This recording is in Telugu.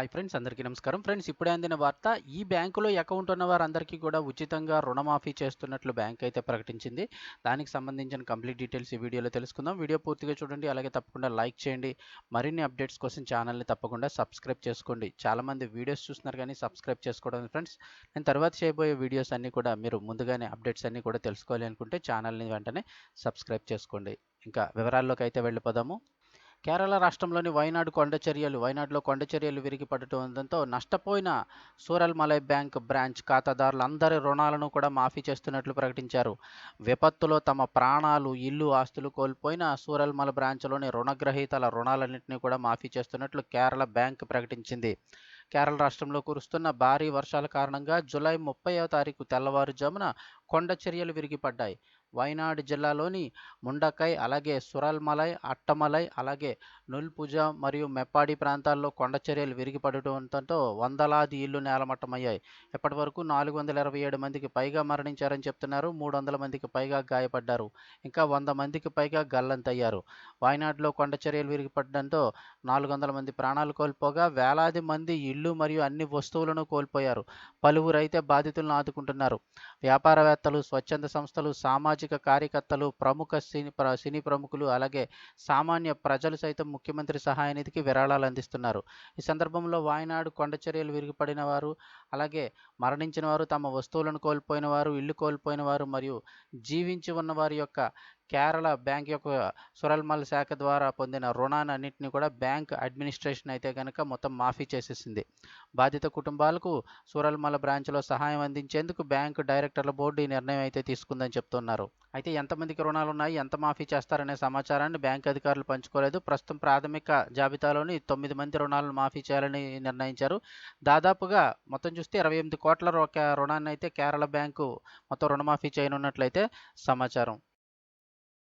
హాయ్ ఫ్రెండ్స్ అందరికీ నమస్కారం. ఫ్రెండ్స్ ఇప్పుడే అందిన వార్త ఈ బ్యాంకులో అకౌంట్ ఉన్న వారందరికీ కూడా ఉచితంగా రుణమాఫీ చేస్తున్నట్లు బ్యాంక్ అయితే ప్రకటించింది. దానికి సంబంధించిన కంప్లీట్ డీటెయిల్స్ ఈ వీడియోలో తెలుసుకుందాం. వీడియో పూర్తిగా చూడండి అలాగే తప్పకుండా లైక్ చేయండి. మరిన్ని అప్డేట్స్ కోసం ఛానల్ని తప్పకుండా సబ్స్క్రైబ్ చేసుకోండి. చాలామంది వీడియోస్ చూస్తున్నారు కానీ సబ్స్క్రైబ్ చేసుకోవడం ఫ్రెండ్స్ నేను తర్వాత చేయబోయే వీడియోస్ అన్నీ కూడా మీరు ముందుగానే అప్డేట్స్ అన్నీ కూడా తెలుసుకోవాలి అనుకుంటే ఛానల్ని వెంటనే సబ్స్క్రైబ్ చేసుకోండి. ఇంకా వివరాల్లోకి అయితే వెళ్ళిపోదాము. కేరళ రాష్ట్రంలోని వైనాడు కొండచర్యలు వైనాడులో కొండచర్యలు విరిగిపడటంతో విరిగి నష్టపోయిన సూరల్మలై బ్యాంక్ బ్రాంచ్ ఖాతాదారులందరి రుణాలను కూడా మాఫీ చేస్తున్నట్లు ప్రకటించారు. విపత్తులో తమ ప్రాణాలు ఇల్లు ఆస్తులు కోల్పోయిన సూరల్మల బ్రాంచ్లోని రుణగ్రహీతల రుణాలన్నింటినీ కూడా మాఫీ చేస్తున్నట్లు కేరళ బ్యాంక్ ప్రకటించింది. కేరళ రాష్ట్రంలో కురుస్తున్న భారీ వర్షాల కారణంగా జూలై ముప్పైవ తారీఖు తెల్లవారుజామున కొండ చర్యలు విరిగిపడ్డాయి. వైనాడు జిల్లాలోని ముండకై అలాగే సురల్మలై అట్టమలై అలాగే నుల్పుజ మరియు మెప్పాడి ప్రాంతాల్లో కొండ చర్యలు విరిగిపడటంతో వందలాది ఇళ్ళు నేలమట్టమయ్యాయి. ఇప్పటి వరకు నాలుగు వందల ఇరవై ఏడు మందికి పైగా మరణించారని చెప్తున్నారు. మూడు వందల మందికి పైగా గాయపడ్డారు. ఇంకా వంద మందికి పైగా గల్లంతయ్యారు. వాయనాడులో కొండ చర్యలు విరిగిపడడంతో నాలుగు వందల మంది ప్రాణాలు కోల్పోగా వేలాది మంది ఇళ్ళు మరియు అన్ని వస్తువులను కోల్పోయారు. పలువురైతే బాధితులను ఆదుకుంటున్నారు. వ్యాపారవేత్త కార్యకర్తలు స్వచ్ఛంద సంస్థలు సామాజిక కార్యకర్తలు ప్రముఖ సినీ ప్ర సినీ ప్రముఖులు అలాగే సామాన్య ప్రజలు సైతం ముఖ్యమంత్రి సహాయ నిధికి విరాళాలు అందిస్తున్నారు. ఈ సందర్భంలో వాయనాడు కొండ చర్యలు విరిగిపడిన వారు అలాగే మరణించిన వారు తమ వస్తువులను కోల్పోయిన వారు ఇల్లు కోల్పోయిన వారు మరియు జీవించి ఉన్న వారి యొక్క కేరళ బ్యాంక్ యొక్క సురల్మల్ శాఖ ద్వారా పొందిన రుణాన్నింటినీ కూడా బ్యాంక్ అడ్మినిస్ట్రేషన్ అయితే కనుక మొత్తం మాఫీ చేసేసింది. బాధిత కుటుంబాలకు సురల్మల బ్రాంచ్లో సహాయం అందించేందుకు బ్యాంకు డైరెక్టర్ల బోర్డు ఈ నిర్ణయం అయితే తీసుకుందని చెప్తున్నారు. అయితే ఎంతమందికి రుణాలు ఉన్నాయి ఎంత మాఫీ చేస్తారనే సమాచారాన్ని బ్యాంక్ అధికారులు పంచుకోలేదు. ప్రస్తుతం ప్రాథమిక జాబితాలోని తొమ్మిది మంది రుణాలను మాఫీ చేయాలని నిర్ణయించారు. దాదాపుగా మొత్తం చూస్తే ఇరవై ఎనిమిది కోట్ల రుణాన్ని అయితే కేరళ బ్యాంకు మొత్తం రుణమాఫీ చేయనున్నట్లయితే సమాచారం.